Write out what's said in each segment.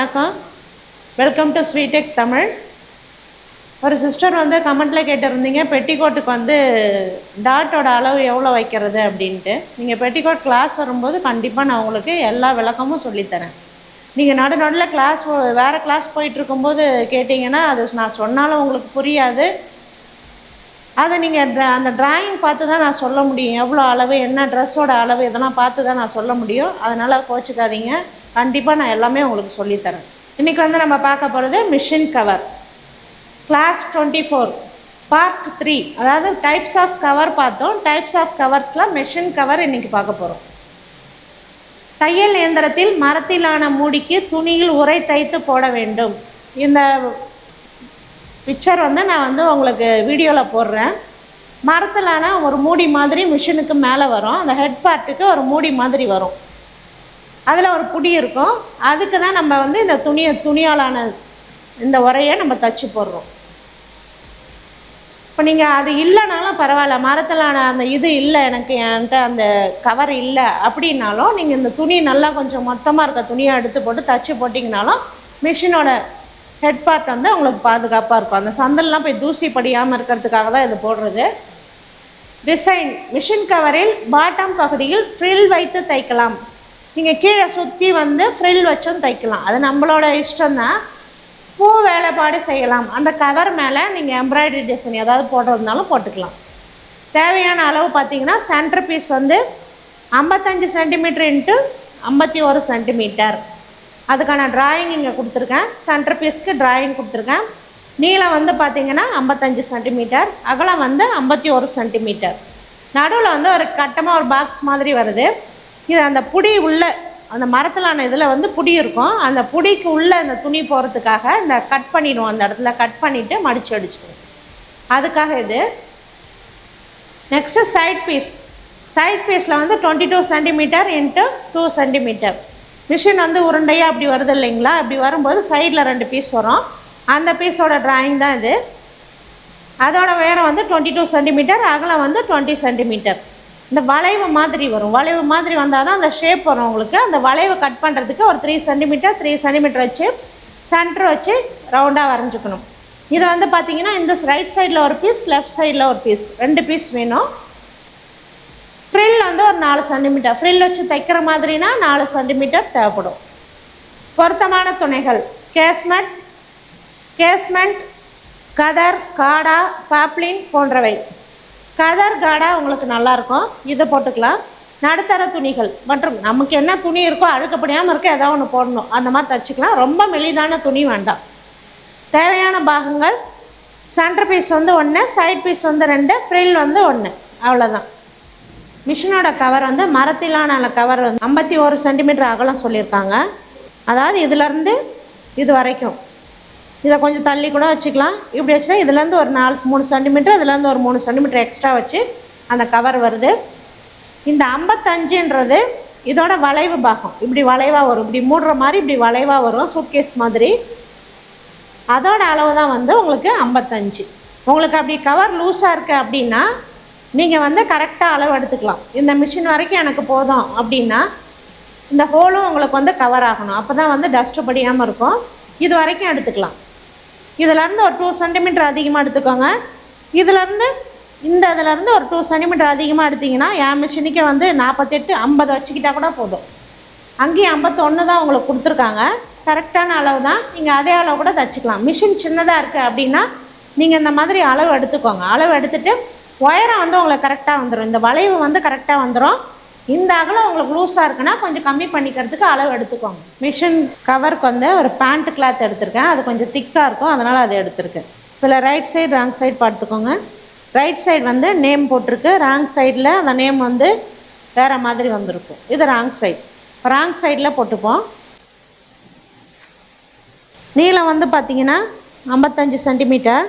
வணக்கம். Welcome to ஸ்வீடெக் Tamil ஒரு sister வந்து கமெண்ட்டில் கேட்டிருந்தீங்க பெட்டிக்கோட்டுக்கு வந்து டாட்டோட அளவு எவ்வளோ வைக்கிறது அப்படின்ட்டு. நீங்கள் பெட்டிக்கோட் கிளாஸ் வரும்போது கண்டிப்பாக நான் உங்களுக்கு எல்லா விளக்கமும் சொல்லித்தரேன். நீங்கள் நடு நடுவில் கிளாஸ் வேறு கிளாஸ் போயிட்டுருக்கும்போது கேட்டிங்கன்னா அது நான் சொன்னாலும் உங்களுக்கு புரியாது. அதை நீங்கள் அந்த டிராயிங் பார்த்து தான் நான் சொல்ல முடியும். எவ்வளோ அளவு என்ன ட்ரெஸ்ஸோட அளவு இதெல்லாம் பார்த்து தான் நான் சொல்ல முடியும். அதனால் கோச்சிக்காதீங்க. கண்டிப்பாக நான் எல்லாமே உங்களுக்கு சொல்லித்தரேன். இன்றைக்கி வந்து நம்ம பார்க்க போகிறது machine cover class twenty four part three அதாவது டைப்ஸ் ஆஃப் கவர் பார்த்தோம். டைப்ஸ் ஆஃப் கவர்ஸில் மிஷின் கவர் இன்றைக்கி பார்க்க போகிறோம் தையல் இயந்திரத்தில் மரத்திலான மூடிக்கு துணியில் உரை தைத்து போட வேண்டும். இந்த பிக்சர் வந்து நான் வந்து உங்களுக்கு வீடியோவில் போடுறேன். மரத்திலான ஒரு மூடி மாதிரி மிஷினுக்கு மேலே வரும். அந்த ஹெட் பார்ட்டுக்கு ஒரு மூடி மாதிரி வரும். அதில் ஒரு புடி இருக்கும். அதுக்கு தான் நம்ம வந்து இந்த துணியை துணியாலான இந்த உரையை நம்ம தச்சு போடுறோம். இப்போ நீங்கள் அது இல்லைனாலும் பரவாயில்ல. மரத்திலான அந்த இது இல்லை எனக்கு என்கிட்ட அந்த கவர் இல்லை அப்படின்னாலும் நீங்கள் இந்த துணி நல்லா கொஞ்சம் மொத்தமாக இருக்க துணியை எடுத்து போட்டு தச்சு போட்டிங்கனாலும் மிஷினோட ஹெட் பார்ட் வந்து உங்களுக்கு பாதுகாப்பாக இருக்கும். அந்த சந்தல்லாம் போய் தூசி படியாமல் இருக்கிறதுக்காக தான் இது போடுறது. டிசைன் மிஷின் கவரில் பாட்டம் பகுதியில் ஃப்ரில் வைத்து தைக்கலாம். நீங்கள் கீழே சுற்றி வந்து ஃப்ரில் வச்சும் தைக்கலாம். அது நம்மளோட இஷ்டம்தான். பூ வேலைப்பாடு செய்யலாம். அந்த கவர் மேலே நீங்கள் எம்ப்ராய்டரி டிசைன் ஏதாவது போடுறதுனாலும் போட்டுக்கலாம். தேவையான அளவு பார்த்தீங்கன்னா சென்டர் பீஸ் வந்து ஐம்பத்தஞ்சு சென்டிமீட்டர் இன்ட்டு ஐம்பத்தி ஒரு சென்டிமீட்டர் அதுக்கான டிராயிங் இங்கே கொடுத்துருக்கேன். சென்டர் பீஸ்க்கு டிராயிங் கொடுத்துருக்கேன். நீளம் வந்து பார்த்தீங்கன்னா ஐம்பத்தஞ்சு சென்டிமீட்டர் அகலம் வந்து ஐம்பத்தி ஒரு சென்டிமீட்டர் நடுவில் வந்து ஒரு கட்டமாக ஒரு பாக்ஸ் மாதிரி வருது. இது அந்த புடி உள்ள அந்த மரத்திலான இதில் வந்து புடி இருக்கும். அந்த புடிக்கு உள்ளே அந்த துணி போகிறதுக்காக இந்த கட் பண்ணிடுவோம். அந்த இடத்துல கட் பண்ணிவிட்டு மடித்து அடிச்சுக்குவோம். அதுக்காக இது. நெக்ஸ்ட்டு சைட் பீஸ் சைட் பீஸில் வந்து twenty two centimetre into two centimetre machine வந்து உருண்டையாக அப்படி வருது இல்லைங்களா? அப்படி வரும்போது சைடில் ரெண்டு பீஸ் வரும். அந்த பீஸோட ட்ராயிங் தான் இது. அதோட உயரம் வந்து டுவெண்ட்டி டூ சென்டிமீட்டர் அகலம் வந்து டுவெண்ட்டி சென்டிமீட்டர் இந்த வளைவு மாதிரி வரும். வளைவு மாதிரி வந்தால் தான் அந்த ஷேப் வரும் உங்களுக்கு. அந்த வளைவை கட் பண்ணுறதுக்கு ஒரு த்ரீ சென்டிமீட்டர் த்ரீ சென்டிமீட்டர் வச்சு சென்டர் வச்சு ரவுண்டாக வரைஞ்சிக்கணும். இது வந்து பார்த்தீங்கன்னா இந்த ரைட் சைடில் ஒரு பீஸ் லெஃப்ட் சைடில் ஒரு பீஸ் ரெண்டு பீஸ் வேணும். ஃப்ரில் வந்து ஒரு நாலு சென்டிமீட்டர் ஃப்ரில் வச்சு தைக்கிற மாதிரினா நாலு சென்டிமீட்டர் தேவைப்படும். பொருத்தமான துணைகள். கேஸ்மெட் கேஸ்மெண்ட் கதர் காடா பாப்ளின் போன்றவை. கதர் காடாக உங்களுக்கு நல்லாயிருக்கும் இதை போட்டுக்கலாம். நடுத்தர துணிகள் மற்றும் நமக்கு என்ன துணி இருக்கோ அழுக்கப்படியாமல் இருக்க ஏதாவது ஒன்று போடணும். அந்த மாதிரி தச்சுக்கலாம். ரொம்ப மெலிதான துணி வேண்டாம். தேவையான பாகங்கள் சென்டர் பீஸ் வந்து ஒன்று சைட் பீஸ் வந்து ரெண்டு ஃப்ரில் வந்து ஒன்று அவ்வளோதான் மிஷினோட கவர் வந்து மரத்திலான கவர் வந்து ஐம்பத்தி ஒரு சென்டிமீட்டர் அகலம் சொல்லியிருக்காங்க. அதாவது இதுலேருந்து இது வரைக்கும். இதை கொஞ்சம் தள்ளி கூட வச்சுக்கலாம். இப்படி வச்சுனா இதுலேருந்து ஒரு நாலு மூணு சென்டிமீட்டர் இதுலேருந்து ஒரு மூணு சென்டிமீட்டர் எக்ஸ்ட்ரா வச்சு அந்த கவர் வருது. இந்த ஐம்பத்தஞ்சுன்றது இதோட வளைவு பாகம். இப்படி வளைவாக வரும். இப்படி மூடுற மாதிரி இப்படி வளைவாக வரும். சூட்கேஸ் மாதிரி. அதோட அளவு தான் வந்து உங்களுக்கு ஐம்பத்தஞ்சு. உங்களுக்கு அப்படி கவர் லூஸாக இருக்குது அப்படின்னா நீங்கள் வந்து கரெக்டாக அளவு எடுத்துக்கலாம். இந்த மிஷின் வரைக்கும் எனக்கு போதும் அப்படின்னா இந்த ஹோலும் உங்களுக்கு வந்து கவர் ஆகணும். அப்போ தான் வந்து டஸ்ட்டு படியாமல் இருக்கும். இது வரைக்கும் எடுத்துக்கலாம். இதிலேருந்து ஒரு டூ சென்டிமீட்டர் அதிகமாக எடுத்துக்கோங்க. இதிலேருந்து இந்த இதுலேருந்து ஒரு டூ சென்டிமீட்டர் அதிகமாக எடுத்திங்கன்னா என் மிஷினுக்கே வந்து நாற்பத்தெட்டு ஐம்பது வச்சுக்கிட்டால் கூட போதும். அங்கேயும் ஐம்பத்தொன்று தான் உங்களுக்கு கொடுத்துருக்காங்க. கரெக்டான அளவு தான். நீங்கள் அதே அளவு கூட தச்சுக்கலாம். மிஷின் சின்னதாக இருக்குது அப்படின்னா நீங்கள் இந்த மாதிரி அளவு எடுத்துக்கோங்க. அளவு எடுத்துகிட்டு உயரம் வந்து உங்களுக்கு கரெக்டாக வந்துடும் இந்த வளைவு வந்து கரெக்டாக வந்துடும் இந்த அகலம் உங்களுக்கு லூஸாக இருக்குன்னா கொஞ்சம் கம்மி பண்ணிக்கிறதுக்கு அளவு எடுத்துக்கோங்க. மிஷின் கவருக்கு வந்து ஒரு பேண்ட் கிளாத் எடுத்திருக்கேன். அது கொஞ்சம் திக்காக இருக்கும். அதனால் அதை எடுத்திருக்கேன். இதில் ரைட் சைடு ராங் சைடு பார்த்துக்கோங்க. ரைட் சைடு வந்து நேம் போட்டிருக்கு. ராங் சைடில் அந்த நேம் வந்து வேறு மாதிரி வந்திருக்கும். இது ராங் சைடு ராங் சைடில் போட்டுப்போம். நீளம் வந்து பார்த்தீங்கன்னா ஐம்பத்தஞ்சு சென்டிமீட்டர்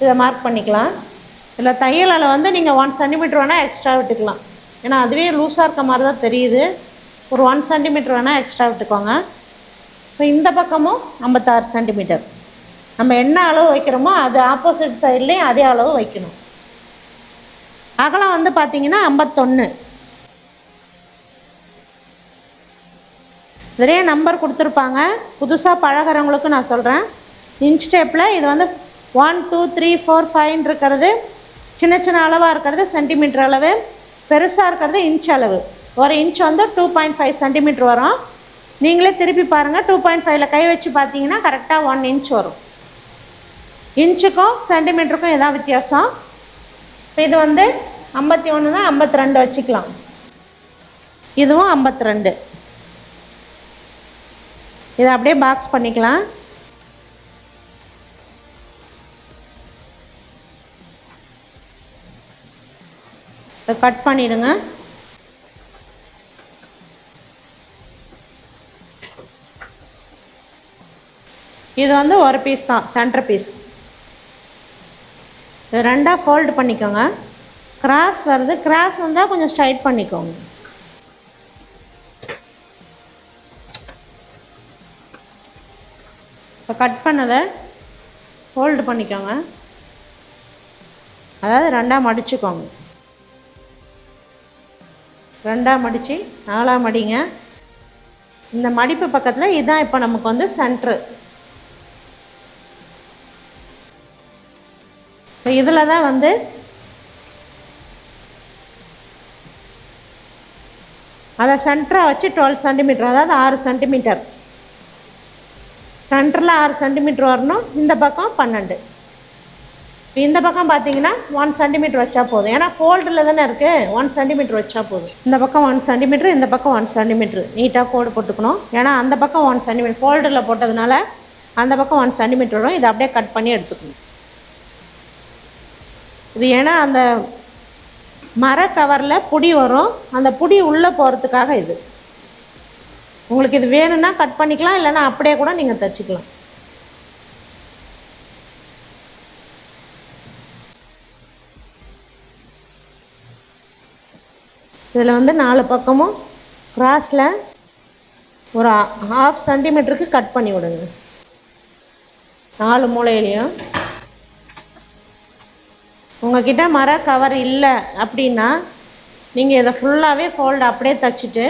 இதை மார்க் பண்ணிக்கலாம். இல்லை தையலால் வந்து நீங்கள் ஒன் சென்டிமீட்டர் வேணால் எக்ஸ்ட்ரா விட்டுக்கலாம். ஏன்னா அதுவே லூஸாக இருக்க மாதிரி தான் தெரியுது. ஒரு ஒன் சென்டிமீட்டர் வேணால் எக்ஸ்ட்ரா விட்டுக்கோங்க. இப்போ இந்த பக்கமும் ஐம்பத்தாறு சென்டிமீட்டர் நம்ம என்ன அளவு வைக்கிறோமோ அது ஆப்போசிட் சைட்லேயும் அதே அளவு வைக்கணும். அகலம் வந்து பார்த்தீங்கன்னா ஐம்பத்தொன்று நிறைய நம்பர் கொடுத்துருப்பாங்க. புதுசாக பழகிறவங்களுக்கு நான் சொல்கிறேன் இன்ஸ்டேப்பில் இது வந்து ஒன் டூ த்ரீ ஃபோர் ஃபைவ்னு இருக்கிறது சின்ன சின்ன அளவாக இருக்கிறது சென்டிமீட்டர் அளவு. பெருசாக இருக்கிறது இன்ச் அளவு. ஒரு இன்ச் வந்து டூ பாயிண்ட் ஃபைவ் சென்டிமீட்டர் வரும். நீங்களே திருப்பி பாருங்கள் டூ பாயிண்ட் ஃபைவ்ல கை வச்சு பார்த்தீங்கன்னா கரெக்டாக ஒன் இன்ச் வரும். இன்ச்சுக்கும் சென்டிமீட்டருக்கும் இதான் வித்தியாசம். இப்போ இது வந்து ஐம்பத்தி ஒன்றுனா ஐம்பத்தி ரெண்டு வச்சுக்கலாம். இதுவும் ஐம்பத்தி ரெண்டு இதை அப்படியே பாக்ஸ் பண்ணிக்கலாம். இதை கட் பண்ணிடுங்க. இது வந்து ஒரு பீஸ் தான் சென்டர் பீஸ் இது ரெண்டாக ஃபோல்டு பண்ணிக்கோங்க. கிராஸ் வருது கிராஸ் வந்தால் கொஞ்சம் ஸ்ட்ரைட் பண்ணிக்கோங்க. இப்போ கட் பண்ணதை ஃபோல்டு பண்ணிக்கோங்க. அதாவது ரெண்டாக மடிச்சுக்கோங்க. ரெண்டாம் மடிச்சு நாலாம் மடிங்க இந்த மடிப்பு பக்கத்தில் இதுதான் இப்போ நமக்கு வந்து சென்ட்ரு இப்போ இதில் தான் வந்து அதை சென்டராக வச்சு டுவெல் சென்டிமீட்டர் அதாவது ஆறு சென்டிமீட்டர் சென்டரில் ஆறு சென்டிமீட்டர் வரணும் இந்த பக்கம் பன்னெண்டு. இப்போ இந்த பக்கம் பார்த்தீங்கன்னா ஒன் சென்டிமீட்டர் வச்சா போதும். ஏன்னா ஃபோல்டில் தானே இருக்குது ஒன் சென்டிமீட்டர் வச்சா போதும். இந்த பக்கம் ஒன் சென்டிமீட்டர் இந்த பக்கம் ஒன் சென்டிமீட்டர் நீட்டாக கோடு போட்டுக்கணும். ஏன்னா அந்த பக்கம் ஒன் சென்டிமீட்டர் ஃபோல்டரில் போட்டதுனால அந்த பக்கம் ஒன் சென்டிமீட்டர் வரும். இதை அப்படியே கட் பண்ணி எடுத்துக்கணும். இது ஏன்னா அந்த மர கவரில் புடி வரும். அந்த புடி உள்ளே போகிறதுக்காக இது. உங்களுக்கு இது வேணும்னா கட் பண்ணிக்கலாம் இல்லைன்னா அப்படியே கூட நீங்கள் தைச்சிக்கலாம். இதில் வந்து நாலு பக்கமும் கிராஸில் ஒரு ஹாஃப் சென்டிமீட்டருக்கு கட் பண்ணி விடுங்க. நாலு மூலையிலையும். உங்ககிட்ட மர கவர் இல்லை அப்படின்னா நீங்கள் இதை ஃபுல்லாகவே ஃபோல்டு அப்படியே தைச்சிட்டு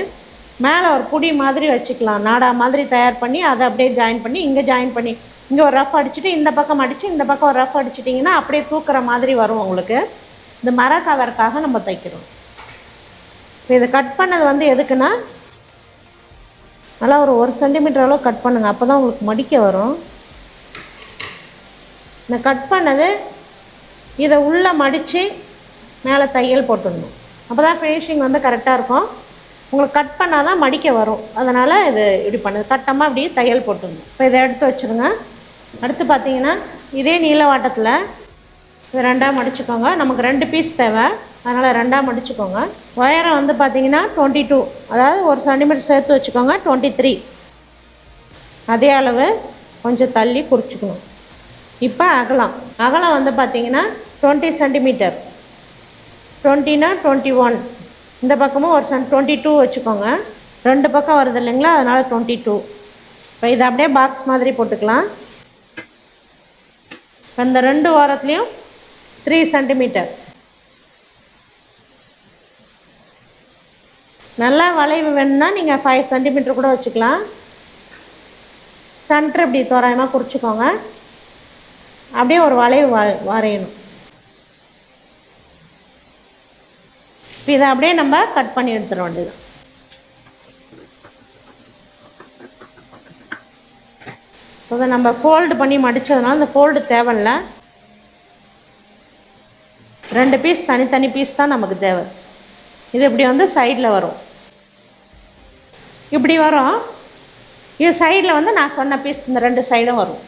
மேலே ஒரு புடி மாதிரி வச்சுக்கலாம். நாடா மாதிரி தயார் பண்ணி அதை அப்படியே ஜாயின் பண்ணி இங்கே ஜாயின் பண்ணி இங்கே ஒரு ரஃப் அடிச்சுட்டு இந்த பக்கம் அடித்து இந்த பக்கம் ஒரு ரஃப் அடிச்சிட்டிங்கன்னா அப்படியே தூக்குற மாதிரி வரும் உங்களுக்கு. இந்த மர கவருக்காக நம்ம தைக்கிறோம். இப்போ இதை கட் பண்ணது வந்து எதுக்குன்னா நல்லா ஒரு ஒரு சென்டிமீட்டர் அளவு கட் பண்ணுங்கள் அப்போ தான் உங்களுக்கு மடிக்க வரும். இந்த கட் பண்ணது இதை உள்ளே மடித்து மேலே தையல் போட்டுடணும். அப்போ தான் ஃபினிஷிங் வந்து கரெக்டாக இருக்கும். உங்களுக்கு கட் பண்ணால் தான் மடிக்க வரும். அதனால் இது இப்படி பண்ணுது. கட்டமாக அப்படியே தையல் போட்டுடணும். இப்போ இதை எடுத்து வச்சுருங்க. அடுத்து பார்த்தீங்கன்னா இதே நீளவாட்டத்தில் இது ரெண்டாக மடிச்சுக்கோங்க நமக்கு ரெண்டு பீஸ் தேவை. அதனால் ரெண்டாக மடிச்சுக்கோங்க ஒயரம் வந்து பார்த்திங்கன்னா டுவெண்ட்டி டூ அதாவது ஒரு சென்டிமீட்டர் சேர்த்து வச்சுக்கோங்க டுவெண்ட்டி த்ரீ அதே அளவு கொஞ்சம் தள்ளி குறிச்சிக்கணும். இப்போ அகலம். அகலம் வந்து பார்த்திங்கன்னா டுவெண்ட்டி சென்டிமீட்டர் டுவெண்ட்டினா டுவெண்ட்டி ஒன் இந்த பக்கமும் ஒரு சென் டுவெண்ட்டி டூ வச்சுக்கோங்க. ரெண்டு பக்கம் வருது இல்லைங்களா? அதனால் டுவெண்ட்டி டூ இப்போ இதை அப்படியே பாக்ஸ் மாதிரி போட்டுக்கலாம். இப்போ இந்த ரெண்டு வாரத்துலேயும் த்ரீ சென்டிமீட்டர் நல்லா வளைவு வேணும்னா நீங்கள் ஃபைவ் சென்டிமீட்டர் கூட வச்சுக்கலாம். சென்டர் இப்படி தோராயமாக குறிச்சிக்கோங்க. அப்படியே ஒரு வளைவு வரையணும். இப்போ இதை அப்படியே நம்ம கட் பண்ணி எடுத்துட வேண்டியது இதை நம்ம ஃபோல்டு பண்ணி மடித்ததுனால இந்த ஃபோல்டு தேவையில்லை. ரெண்டு பீஸ் தனித்தனி பீஸ் தான் நமக்கு தேவை. இது இப்படி வந்து சைடில் வரும். இப்படி வரும். இது சைடில் வந்து நான் சொன்ன பீஸ் இந்த ரெண்டு சைடும் வரும்.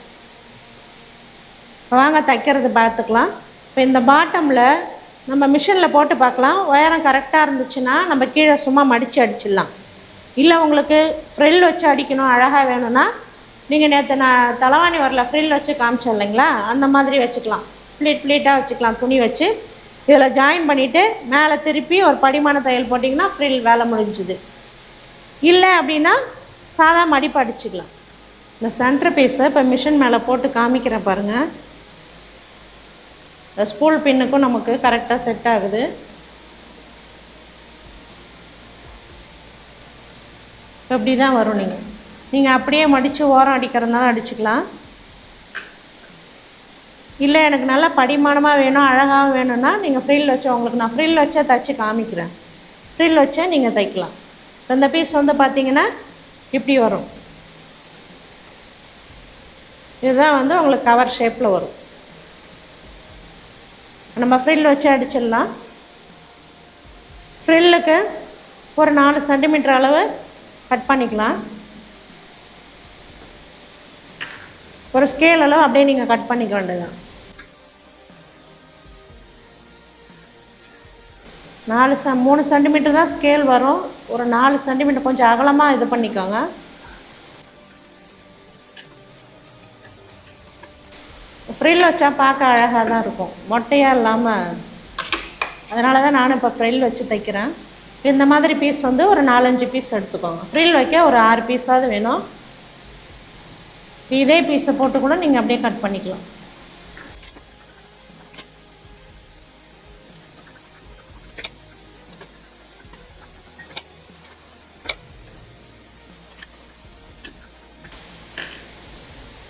வாங்க தைக்கிறது பார்த்துக்கலாம். இப்போ இந்த பாட்டமில் நம்ம மிஷினில் போட்டு பார்க்கலாம். உயரம் கரெக்டாக இருந்துச்சுன்னா நம்ம கீழே சும்மா மடித்து அடிச்சிடலாம். இல்லை உங்களுக்கு ஃப்ரில் வச்சு அடிக்கணும் அழகாக வேணும்னா நீங்கள் நேற்று நான் தலைவாணி வரல ஃப்ரில் வச்சு காமிச்சேன் இல்லைங்களா? அந்த மாதிரி வச்சுக்கலாம். ப்ளீட் ப்ளீட்டாக வச்சுக்கலாம் துணி வச்சு. இதில் ஜாயின் பண்ணிவிட்டு மேலே திருப்பி ஒரு படிமான தையல் போட்டிங்கன்னா ஃப்ரில் வேலை முடிஞ்சுது. இல்லை அப்படின்னா சாதா மடிப்பு அடிச்சுக்கலாம். இந்த சென்டர் பீஸை இப்போ மிஷின் மேலே போட்டு காமிக்கிறேன் பாருங்கள் இந்த ஸ்பூல் பின்னுக்கும் நமக்கு கரெக்டாக செட் ஆகுது. இப்படி தான் வரும் நீங்கள் நீங்கள் அப்படியே மடித்து ஓரம் அடிக்கிறதுனால அடிச்சுக்கலாம். இல்லை எனக்கு நல்லா படிமானமாக வேணும் அழகாக வேணும்னா நீங்கள் ஃப்ரில் வச்சு உங்களுக்கு நான் ஃப்ரில் வச்சா தைச்சி காமிக்கிறேன். ஃப்ரில் வச்சா நீங்கள் தைக்கலாம். இப்போ இந்த பீஸ் வந்து பார்த்தீங்கன்னா இப்படி வரும். இதுதான் வந்து உங்களுக்கு கவர் ஷேப்பில் வரும். நம்ம ஃப்ரில் வச்சு அடிச்சிடலாம். ஃப்ரில்லுக்கு ஒரு நாலு சென்டிமீட்டர் அளவு கட் பண்ணிக்கலாம். ஒரு ஸ்கேல் அளவு அப்படியே நீங்கள் கட் பண்ணிக்க வேண்டியதுதான். நாலு ச மூணு சென்டிமீட்டர் தான் ஸ்கேல் வரும். ஒரு நாலு சென்டிமீட்டர் கொஞ்சம் அகலமாக இது பண்ணிக்கோங்க. ஃப்ரில் வச்சா பார்க்க அழகாக தான் இருக்கும். மொட்டையாக இல்லாமல் அதனால தான் நானும் இப்போ ஃப்ரில் வச்சு தைக்கிறேன். இந்த மாதிரி பீஸ் வந்து ஒரு நாலஞ்சு பீஸ் எடுத்துக்கோங்க. ஃப்ரில் வைக்க ஒரு ஆறு பீஸாவது வேணும். இதே பீஸை போட்டு கூட நீங்கள் அப்படியே கட் பண்ணிக்கலாம்.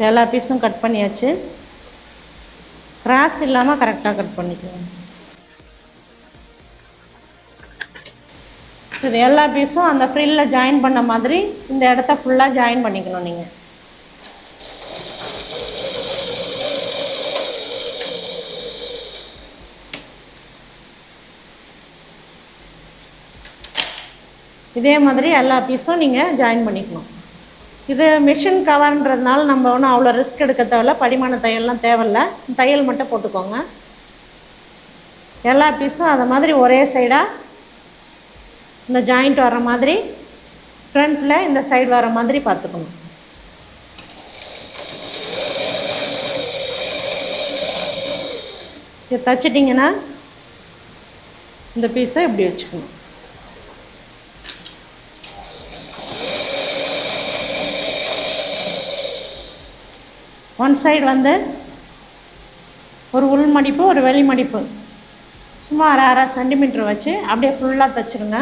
எல்லா பீஸும் கட் பண்ணியாச்சு. கிராஸ் இல்லாமல் கரெக்டாக கட் பண்ணிக்கலாம் இது எல்லா பீஸும் அந்த ஃப்ரில்ல ஜாயின் பண்ண மாதிரி இந்த இடத்த ஃபுல்லாக ஜாயின் பண்ணிக்கணும் நீங்கள் இதே மாதிரி எல்லா பீஸும் நீங்கள் ஜாயின் பண்ணிக்கணும். இது மிஷின் கவர்ன்றதுனால நம்ம ஒன்றும் அவ்வளோ ரிஸ்க் எடுக்க தேவையில்ல. படிமான தையல்லாம் தேவையில்ல. தையல் மட்டும் போட்டுக்கோங்க. எல்லா பீஸும் அதை மாதிரி ஒரே சைடாக இந்த ஜாயிண்ட் வர மாதிரி ஃப்ரண்ட்டில் இந்த சைடு வர மாதிரி பார்த்துக்கணும். இது தச்சிட்டிங்கன்னா இந்த பீஸை இப்படி வச்சுக்கணும். ஒன் சைடு வந்து ஒரு உள் மடிப்பு ஒரு வெளி மடிப்பு. சும்மா அரை அரை சென்டிமீட்டர் வச்சு அப்படியே ஃபுல்லாக தைச்சிருங்க.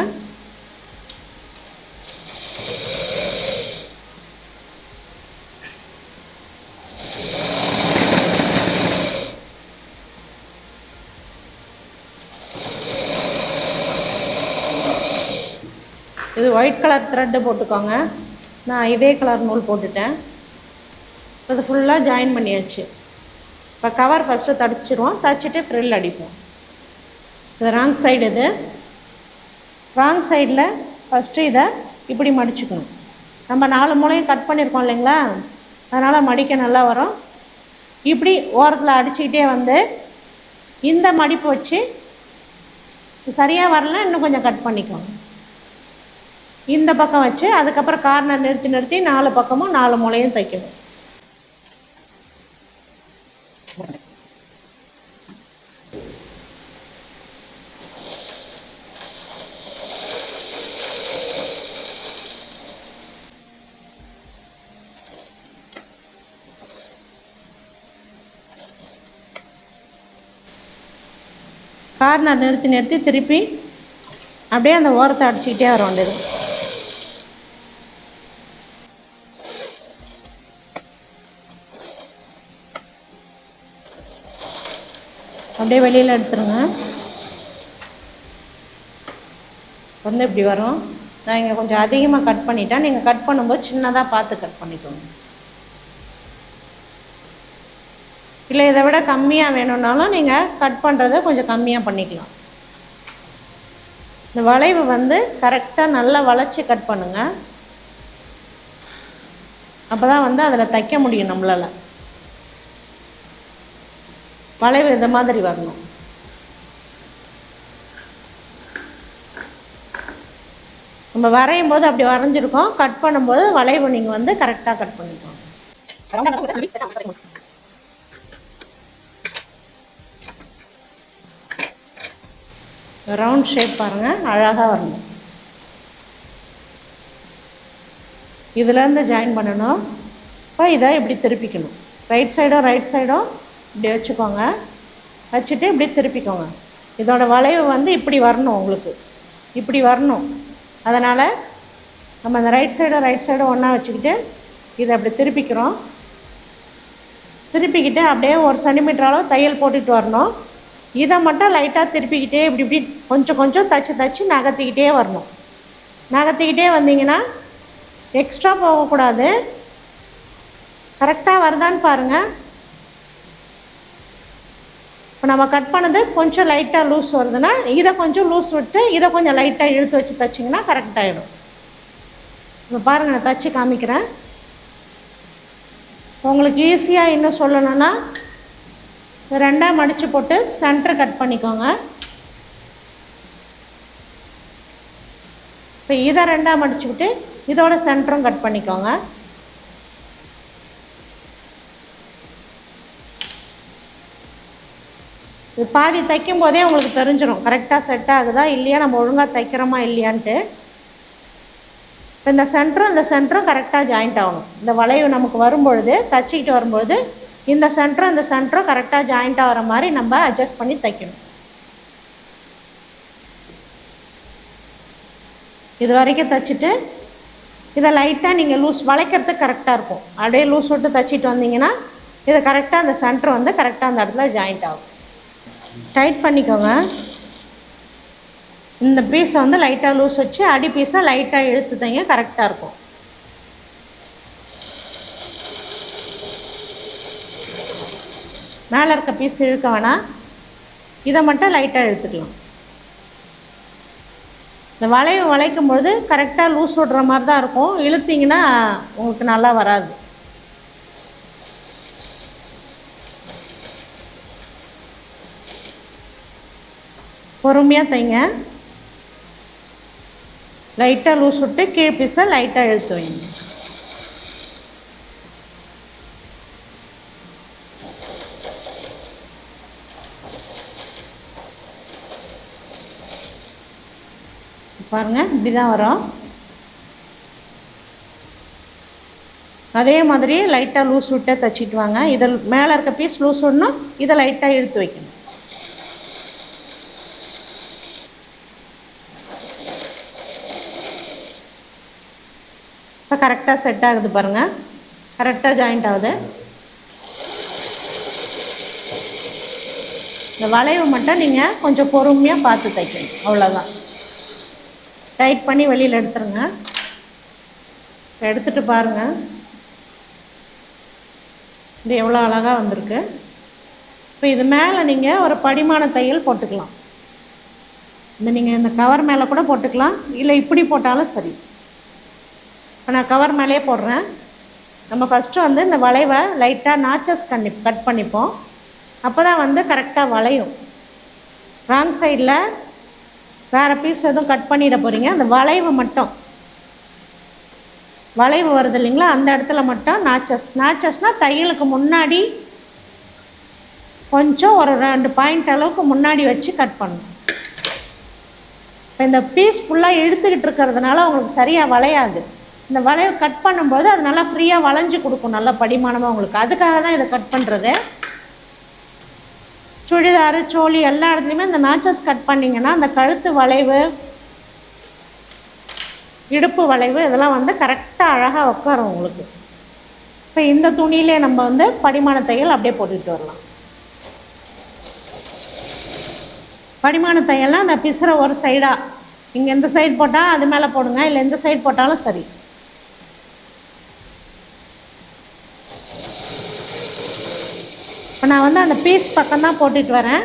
இது ஒயிட் கலர் த்ரெட்டு போட்டுக்கோங்க. நான் இதே கலர் நூல் போட்டுட்டேன். அது ஃபுல்லாக ஜாயின் பண்ணியாச்சு. இப்போ கவர் ஃபஸ்ட்டு தடிச்சிருவோம். தச்சுட்டு ஃப்ரில் அடிப்போம். இது ராங் சைடு இது. ராங் சைடில் ஃபஸ்ட்டு இதை இப்படி மடிச்சுக்கணும். நம்ம நாலு மூலையும் கட் பண்ணியிருக்கோம் இல்லைங்களா? அதனால் மடிக்க நல்லா வரும். இப்படி ஓரத்தில் அடிச்சுக்கிட்டே வந்து இந்த மடிப்பு வச்சு சரியாக வரல இன்னும் கொஞ்சம் கட் பண்ணிக்கோங்க. இந்த பக்கம் வச்சு அதுக்கப்புறம் கார்னர் நிறுத்தி நிறுத்தி நாலு பக்கமும் நாலு மூலையும் தைக்கணும். கார்னர் நிறுத்தி நிறுத்தி திருப்பி அப்படியே அந்த ஓரத்தை அடிச்சுக்கிட்டே வர வேண்டியது. அப்படியே வெளியில் எடுத்துருங்க. வந்து இப்படி வரும். நான் இங்கே கொஞ்சம் அதிகமாக கட் பண்ணிட்டேன். நீங்கள் கட் பண்ணும்போது சின்னதாக பார்த்து கட் பண்ணிக்கோங்க. இல்லை இதை விட கம்மியாக வேணும்னாலும் நீங்கள் கட் பண்ணுறத கொஞ்சம் கம்மியாக பண்ணிக்கலாம். இந்த வளைவு வந்து கரெக்டாக நல்லா வளைச்சி கட் பண்ணுங்கள் அப்போ தான் வந்து அதில் தைக்க முடியும் நம்மளால். வளைவு இந்த மாதிரி வரணும். நம்ம வரையும் போது அப்படி வரைஞ்சிருக்கோம். கட் பண்ணும்போது வளைவு நீங்கள் வந்து கரெக்டாக கட் பண்ணிக்கோங்க. ரவுண்ட் ஷேப் பாருங்கள் அழகாக வரணும். இதுலேருந்து ஜாயின் பண்ணணும். இப்போ இதை இப்படி திருப்பிக்கணும். ரைட் சைடும் ரைட் சைடும் இப்படி வச்சுக்கோங்க. வச்சுட்டு இப்படி திருப்பிக்கோங்க. இதோட வளைவு வந்து இப்படி வரணும் உங்களுக்கு. இப்படி வரணும். அதனால் நம்ம அந்த ரைட் சைடும் ரைட் சைடும் ஒன்றா வச்சுக்கிட்டு இதை அப்படி திருப்பிக்கிறோம். திருப்பிக்கிட்டு அப்படியே ஒரு சென்டிமீட்டர் அளவு தையல் போட்டுட்டு வரணும். இதை மட்டும் லைட்டாக திருப்பிக்கிட்டே இப்படி இப்படி கொஞ்சம் கொஞ்சம் தச்சு தச்சு நகர்த்திக்கிட்டே வரணும். நகர்த்திக்கிட்டே வந்தீங்கன்னா எக்ஸ்ட்ரா போகக்கூடாது. கரெக்டாக வருதான்னு பாருங்கள் இப்போ நம்ம கட் பண்ணது கொஞ்சம் லைட்டாக லூஸ் வருதுன்னா இதை கொஞ்சம் லூஸ் விட்டு இதை கொஞ்சம் லைட்டாக இழுத்து வச்சு தைச்சிங்கன்னா கரெக்டாகிடும் இப்போ பாருங்கள் நான் தச்சு காமிக்கிறேன். உங்களுக்கு ஈஸியாக இன்னும் சொல்லணும்னா ரெண்டாக மடித்து போட்டு சென்டர் கட் பண்ணிக்கோங்க. இப்போ இதை ரெண்டாக மடிச்சுக்கிட்டு இதோட சென்டரும் கட் பண்ணிக்கோங்க. இது பாதி தைக்கும் போதே உங்களுக்கு தெரிஞ்சிடும் கரெக்டாக செட் ஆகுதா இல்லையா? நம்ம ஒழுங்காக தைக்கிறோமா இல்லையான்ட்டு. இப்போ இந்த சென்டரும் இந்த சென்டரும் கரெக்டாக ஜாயிண்ட் ஆகணும். இந்த வளைவு நமக்கு வரும்பொழுது தைச்சிக்கிட்டு வரும்பொழுது இந்த சென்டரும் இந்த சென்டரும் கரெக்டாக ஜாயிண்ட் ஆகிற மாதிரி நம்ம அட்ஜஸ்ட் பண்ணி தைக்கணும். இது வரைக்கும் தைச்சிட்டு இதை லைட்டாக நீங்கள் லூஸ் வளைக்கிறதுக்கு கரெக்டாக இருக்கும். அப்படியே லூஸ் விட்டு தைச்சிட்டு வந்தீங்கன்னா இதை கரெக்டாக அந்த சென்டர் வந்து கரெக்டாக அந்த இடத்துல ஜாயிண்ட் ஆகும். டைட் பண்ணிக்கோங்க. இந்த பீஸை வந்து லைட்டாக லூஸ் வச்சு அடி பீஸை லைட்டாக இழுத்து தைங்க கரெக்டாக இருக்கும். மேலே இருக்க பீஸ் இழுக்க வேணாம். இதை மட்டும் லைட்டாக இழுத்துக்கலாம். இந்த வளைவு வளைக்கும் பொழுது கரெக்டாக லூஸ் விடுற மாதிரி தான் இருக்கும். இழுத்திங்கன்னா உங்களுக்கு நல்லா வராது. பொறுமையாக தைங்க. லைட்டாக லூஸ் விட்டு கீழ் பீஸை லைட்டாக இழுத்து வைங்க. பாருங்கள் இப்படி தான் வரும். அதே மாதிரி லைட்டாக லூஸ் விட்டே தைச்சிட்டு வாங்க. இதில் மேலே இருக்க பீஸ் லூஸ் விடணும் இதை லைட்டாக இழுத்து வைக்கணும். கரெக்டாக செட் ஆகுது பாருங்கள் கரெக்டாக ஜாயிண்ட் ஆகுது. இந்த வளைவு மட்டும் நீங்கள் கொஞ்சம் பொறுமையாக பார்த்து தைக்கணும். அவ்வளோதான் டைட் பண்ணி வெளியில் எடுத்துருங்க. எடுத்துகிட்டு பாருங்கள் இது எவ்வளோ அழகாக வந்திருக்கு. இப்போ இது மேலே நீங்கள் ஒரு படிமான தையல் போட்டுக்கலாம். இந்த நீங்கள் இந்த கவர் மேலே கூட போட்டுக்கலாம். இல்லை இப்படி போட்டாலும் சரி. இப்போ நான் கவர் மேலேயே போடுறேன். நம்ம ஃபஸ்ட்டு வந்து இந்த வளைவை லைட்டாக நாச்சஸ் கண்ணி கட் பண்ணிப்போம். அப்போ தான் வந்து கரெக்டாக வளையும். ராங் சைடில் வேறு பீஸ் எதுவும் கட் பண்ணிட போகிறீங்க அந்த வளைவு மட்டும். வளைவு வருது இல்லைங்களா? அந்த இடத்துல மட்டும் நாச்சஸ் நாச்சஸ்னால் தையலுக்கு முன்னாடி கொஞ்சம் ஒரு ரெண்டு பாயிண்ட் அளவுக்கு முன்னாடி வச்சு கட் பண்ணணும். இப்போ இந்த பீஸ் ஃபுல்லாக இழுத்துக்கிட்டு இருக்கிறதுனால உங்களுக்கு சரியாக வளையாது. இந்த வளைவு கட் பண்ணும்போது அது நல்லா ஃப்ரீயாக வளைஞ்சு கொடுக்கும் நல்ல படிமானமாக உங்களுக்கு. அதுக்காக தான் இதை கட் பண்ணுறது சுடிதாரு சோழி எல்லா இடத்துலையுமே இந்த நாச்சஸ் கட் பண்ணிங்கன்னா அந்த கழுத்து வளைவு இடுப்பு வளைவு இதெல்லாம் வந்து கரெக்டாக அழகாக உட்காரும் உங்களுக்கு. இப்போ இந்த துணியிலே நம்ம வந்து படிமான தையல் அப்படியே போட்டுக்கிட்டு வரலாம். படிமான தையல்லாம் அந்த பிசுற ஒரு சைடாக இங்கே எந்த சைடு போட்டால் அது மேலே போடுங்க இல்லை எந்த சைடு போட்டாலும் சரி. இப்போ நான் வந்து அந்த பீஸ் பக்கம் தான் போட்டுட்டு வரேன்.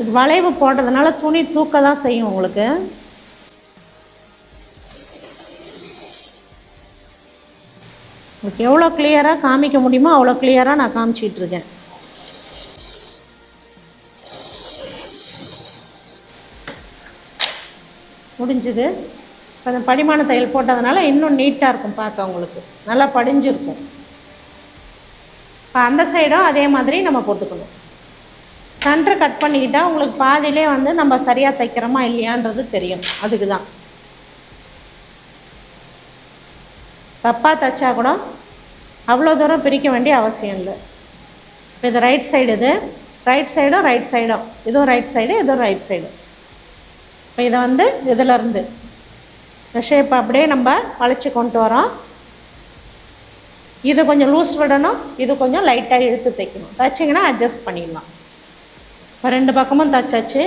இது வளைவு போட்டதுனால துணி தூக்க தான் செய்யும் உங்களுக்கு. உங்களுக்கு எவ்வளோ கிளியராக காமிக்க முடியுமோ அவ்வளோ கிளியராக நான் காமிச்சிட்டு முடிஞ்சுது. கொஞ்சம் அந்த படிமான தையல் போட்டதுனால இன்னும் நீட்டாக இருக்கும் பார்க்க உங்களுக்கு. நல்லா படிஞ்சிருக்கும். இப்போ அந்த சைடும் அதே மாதிரி நம்ம போட்டுக்கணும். சென்டர் கட் பண்ணிக்கிட்டால் உங்களுக்கு பாதியிலே வந்து நம்ம சரியாக தைக்கிறோமா இல்லையான்றது தெரியும். அதுக்கு தான் தப்பாக தைச்சா கூட அவ்வளோ தூரம் பிரிக்க வேண்டிய அவசியம் இல்லை. இப்போ இது ரைட் சைடு இது. ரைட் சைடும் ரைட் சைடும் இதுவும் ரைட் சைடு இதுவும் ரைட் சைடு இப்போ இதை வந்து இதிலருந்து இந்த ஷேப் அப்படியே நம்ம வளைச்சி கொண்டு வரோம். இது கொஞ்சம் லூஸ் விடணும் இது கொஞ்சம் லைட்டாக இழுத்து தைக்கணும். தைச்சிங்கன்னா அட்ஜஸ்ட் பண்ணிடலாம். இப்போ ரெண்டு பக்கமும் தைச்சாச்சு.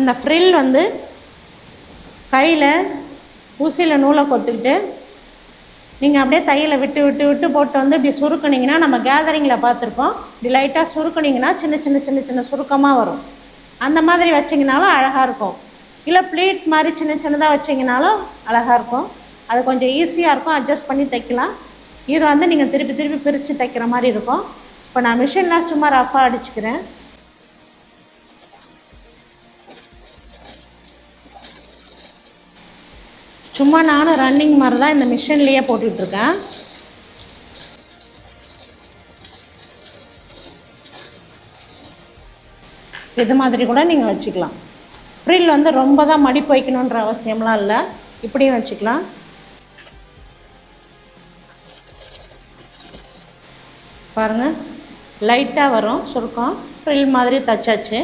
அந்த ஃப்ரில் வந்து கையில் ஊசியில் நூலை கொத்துக்கிட்டு நீங்கள் அப்படியே தையில் விட்டு விட்டு விட்டு போட்டு வந்து இப்படி சுருக்குனிங்கன்னா நம்ம கேதரிங்கில் பார்த்துருக்கோம். இப்படி லைட்டாக சுருக்குனிங்கன்னா சின்ன சின்ன சின்ன சின்ன சுருக்கமாக வரும். அந்த மாதிரி வச்சிங்கனாலும் அழகாக இருக்கும். இல்லை ப்ளீட் மாதிரி சின்ன சின்னதாக வச்சிங்கனாலும் அழகாக இருக்கும். அது கொஞ்சம் ஈஸியாக இருக்கும். அட்ஜஸ்ட் பண்ணி தைக்கலாம். இது வந்து நீங்கள் திருப்பி திருப்பி பிரித்து தைக்கிற மாதிரி இருக்கும். இப்போ நான் மிஷின்லாம் சும்மா ரஃபாக அடிச்சுக்கிறேன். சும்மா நானும் ரன்னிங் மாதிரி தான் இந்த மிஷின்லேயே போட்டுட்ருக்கேன் இது மாதிரி கூட நீங்கள் வச்சுக்கலாம். ஃப்ரில் வந்து ரொம்ப தான் மடிப்பு வைக்கணுன்ற அவசியம்லாம் இல்லை. இப்படியும் வச்சுக்கலாம். பாருங்கள் லைட்டாக வரும் சுருக்கம். ஃப்ரில் மாதிரி தச்சாச்சு.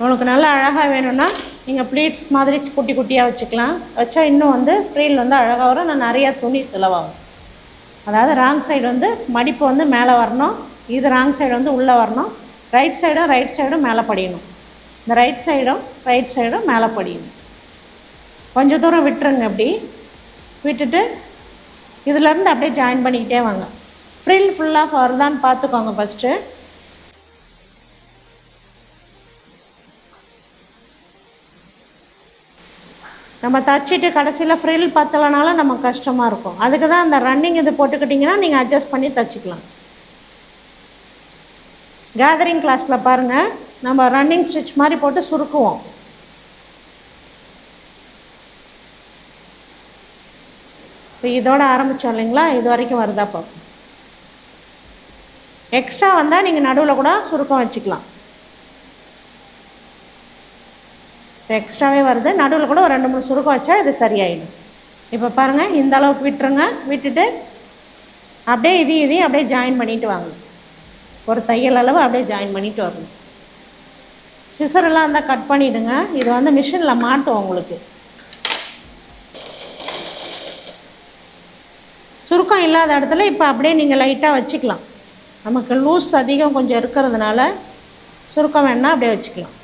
உங்களுக்கு நல்லா அழகாக வேணும்னா நீங்கள் ப்ளீட்ஸ் மாதிரி குட்டி குட்டியாக வச்சுக்கலாம். வச்சா இன்னும் வந்து ஃப்ரீல் வந்து அழகாக வரும். நான் நிறையா துணி செலவாகும். அதாவது ராங் சைடு வந்து மடிப்பு வந்து மேலே வரணும். இது ராங் சைடு வந்து உள்ளே வரணும். ரைட் சைடும் ரைட் சைடும் மேலே படியணும். இந்த ரைட் சைடும் ரைட் சைடும் மேலே படியணும். கொஞ்சம் தூரம் விட்டுருங்க அப்படி. விட்டுட்டு இதுலேருந்து அப்படியே ஜாயின் பண்ணிக்கிட்டே வாங்க. ஃப்ரில் ஃபுல்லாக வருதான்னு பார்த்துக்கோங்க ஃபஸ்ட்டு நம்ம தச்சிட்டு கடைசியில் ஃப்ரில் பத்தலைனாலும் நமக்கு கஷ்டமாக இருக்கும். அதுக்கு தான் அந்த ரன்னிங் இது போட்டுக்கிட்டிங்கன்னா நீங்கள் அட்ஜஸ்ட் பண்ணி தச்சுக்கலாம். கேதரிங் கிளாஸில் பாருங்கள் நம்ம ரன்னிங் ஸ்டிச் மாதிரி போட்டு சுருக்குவோம். இப்போ இதோட ஆரம்பித்தோம் இல்லைங்களா? இது வரைக்கும் வருதா பார்ப்போம் எக்ஸ்ட்ரா வந்தால் நீங்கள் நடுவில் கூட சுருக்கம் வச்சுக்கலாம். இப்போ எக்ஸ்ட்ராவே வருது. நடுவில் கூட ஒரு ரெண்டு மூணு சுருக்கம் வச்சா இது சரியாயிடும். இப்போ பாருங்கள் இந்த அளவுக்கு விட்டுருங்க. விட்டுட்டு அப்படியே இதையும் இதையும் அப்படியே ஜாயின் பண்ணிட்டு வாங்க. ஒரு தையல் அளவு அப்படியே ஜாயின் பண்ணிட்டு வரணும். சிசரெல்லாம் இருந்தால் கட் பண்ணிவிடுங்க இது வந்து மிஷினில் மாட்டும் உங்களுக்கு. சுருக்கம் இல்லாத இடத்துல இப்போ அப்படியே நீங்கள் லைட்டாக வச்சுக்கலாம். நமக்கு லூஸ் அதிகம் கொஞ்சம் இருக்கிறதுனால சுருக்கம் வேணால் அப்படியே வச்சுக்கலாம்.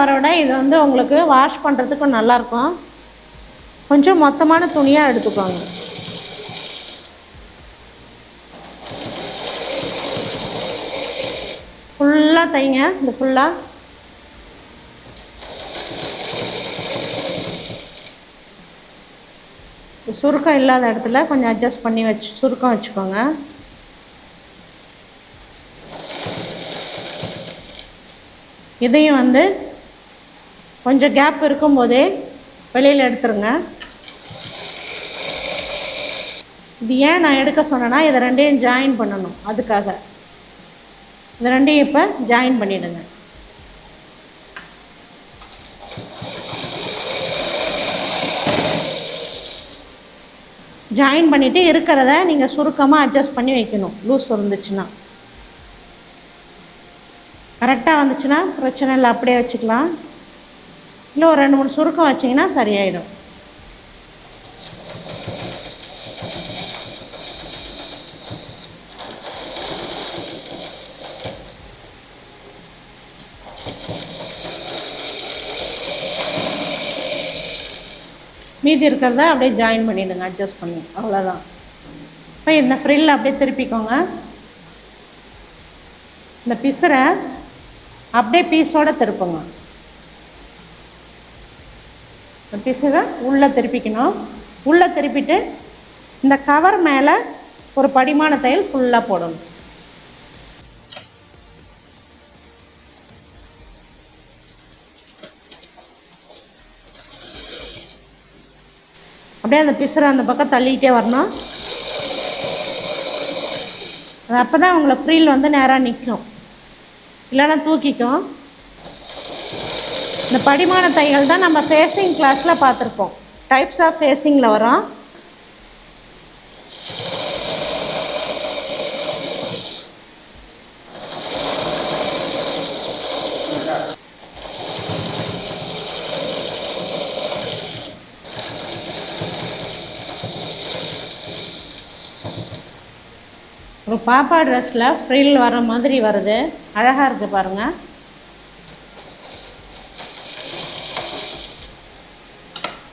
மரக்கவரோட இது வந்து உங்களுக்கு வாஷ் பண்ணுறதுக்கும் நல்லாயிருக்கும் கொஞ்சம் மொத்தமான துணியாக எடுத்துக்கோங்க. ஃபுல்லாக தைங்க இந்த ஃபுல்லாக சுருக்கம் இல்லாத இடத்துல கொஞ்சம் அட்ஜஸ்ட் பண்ணி வச்சு சுருக்கம் வச்சுக்கோங்க. இதையும் வந்து கொஞ்சம் கேப் இருக்கும்போதே வெளியில் எடுத்துருங்க. இது ஏன் நான் எடுக்க சொன்னேன்னா இதை ரெண்டையும் ஜாயின் பண்ணணும் அதுக்காக. இது ரெண்டையும் இப்போ ஜாயின் பண்ணிவிடுங்க ஜாயின் பண்ணிவிட்டு இருக்கிறத நீங்கள் சுருக்கமாக அட்ஜஸ்ட் பண்ணி வைக்கணும். லூஸ் இருந்துச்சுன்னா. கரெக்டாக வந்துச்சுன்னா பிரச்சனை இல்லை அப்படியே வச்சுக்கலாம். இல்லை ஒரு ரெண்டு மூணு சுருக்கம் வச்சிங்கன்னா சரியாயிடும். மீதி இருக்கிறத அப்படியே ஜாயின் பண்ணிவிடுங்க அட்ஜஸ்ட் பண்ணி. அவ்வளோதான் இப்போ இந்த ஃப்ரில் அப்படியே திருப்பிக்கோங்க. இந்த பிசரை அப்படியே பீஸோடு திருப்புங்க. பிசுவை உள்ளே திருப்பிக்கணும். உள்ளே திருப்பிட்டு இந்த கவர் மேலே ஒரு படிமான தையல் ஃபுல்லாக போடணும். அப்படியே அந்த பிசுரை அந்த பக்கம் தள்ளிக்கிட்டே வரணும். அது அப்போ தான் உங்களை ஃப்ரீல் வந்து நேராக நிற்கும் இல்லைன்னா தூக்கிக்கும். இந்த படிமான தையல் தான் நம்ம ஃபேஸிங் கிளாஸில் பார்த்துருப்போம். டைப்ஸ் ஆஃப் ஃபேஸிங்கில் வரும் ஒரு பாப்பா ட்ரெஸ்ஸில் ஃப்ரில் வர மாதிரி வருது. அழகாக இருக்குது பாருங்கள்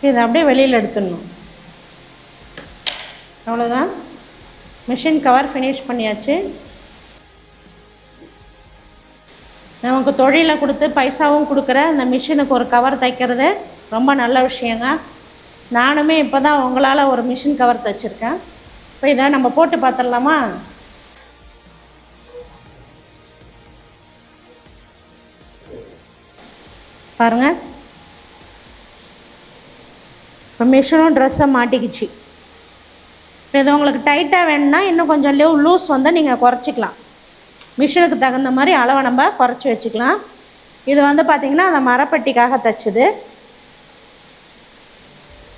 இதை அப்படியே வெளியில் எடுத்துடணும். அவ்வளோதான் மிஷின் கவர் ஃபினிஷ் பண்ணியாச்சு. நமக்கு தொழிலை கொடுத்து பைசாவும் கொடுக்குற அந்த மிஷினுக்கு ஒரு கவர் தைக்கிறது ரொம்ப நல்ல விஷயங்க. நானுமே இப்போ தான் உங்களால் ஒரு மிஷின் கவர் தைச்சிருக்கேன். இப்போ இதை நம்ம போட்டு பார்த்துடலாமா? பாருங்கள் இப்போ மிஷினும் ட்ரெஸ்ஸை மாட்டிக்கிச்சு. இப்போ இது உங்களுக்கு டைட்டாக வேணும்னா இன்னும் கொஞ்சம் லூ லூஸ் வந்து நீங்கள் குறைச்சிக்கலாம். மிஷினுக்கு தகுந்த மாதிரி அளவை நம்ம குறைச்சி வச்சுக்கலாம். இது வந்து பார்த்திங்கன்னா அந்த மரப்பட்டிக்காக தைச்சது.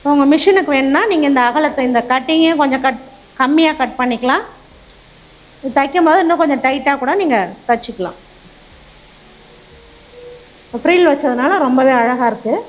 உங்கள் மிஷினுக்கு வேணும்னா நீங்கள் இந்த அகலத்தை இந்த கட்டிங்கையும் கொஞ்சம் கட் கம்மியாக கட் பண்ணிக்கலாம். இது தைக்கும் போது இன்னும் கொஞ்சம் டைட்டாக கூட நீங்கள் தைச்சிக்கலாம். ஃப்ரீல் வச்சதுனால ரொம்பவே அழகாக இருக்குது